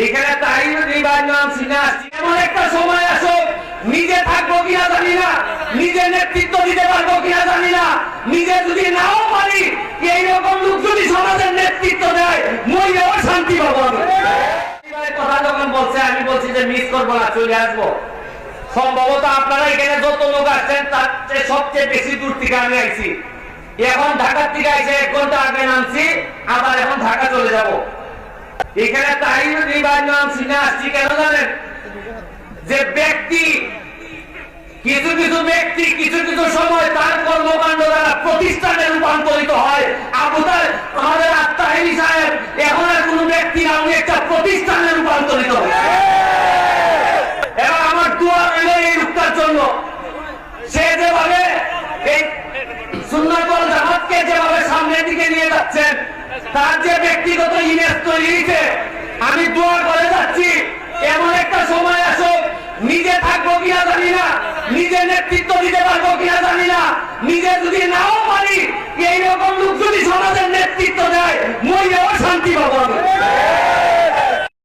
এখানে তাই নির্বাচন শুনে আসছি এমন একটা সময় আসো, নিজে থাকব কিনা জানি না নিজে নেতৃত্ব দিতে পারব কিনা জানি না। নিজে যদি নাও পারি, এইরকম লোক যদি সমাজের নেতৃত্ব দেয় মহিলাও শান্তি পাবো কথা যখন বলছে, আমি বলছি যে মিস করব না, চলে আসব। সম্ভবত আপনারা এখানে যত লোক আসছেন তার চেয়ে সবচেয়ে বেশি দূর থেকে আমি আইছি। এখন ঢাকার থেকে আইসে এক ঘণ্টা আগে নামছি, আবার এখন ঢাকা চলে যাব। এখানে তাই নির্বাচন শুনে আসছি, কেন জানেন? যে ব্যক্তি, কিছু কিছু ব্যক্তি, কিছু কিছু সময় তার কর্মকাণ্ড দ্বারা প্রতিষ্ঠানে রূপান্তরিত হয়। আবুদার আমাদের আত্মাহিনী সাহেব, এখন আর কোন ব্যক্তি না, উনি একটা প্রতিষ্ঠানে রূপান্তরিত হয় এবং আমার দোয়া রইল এই রূপটার জন্য। সে যেভাবে এই সুন্নাতল জামাতকে যেভাবে সামনের দিকে নিয়ে যাচ্ছেন তার যে ব্যক্তিগত ইমেজ তৈরি হয়েছে, আমি দোয়া করে যাচ্ছি। এমন একটা সময় আসুক, নিজে থাকব কিনা জানি না নিজে নেতৃত্ব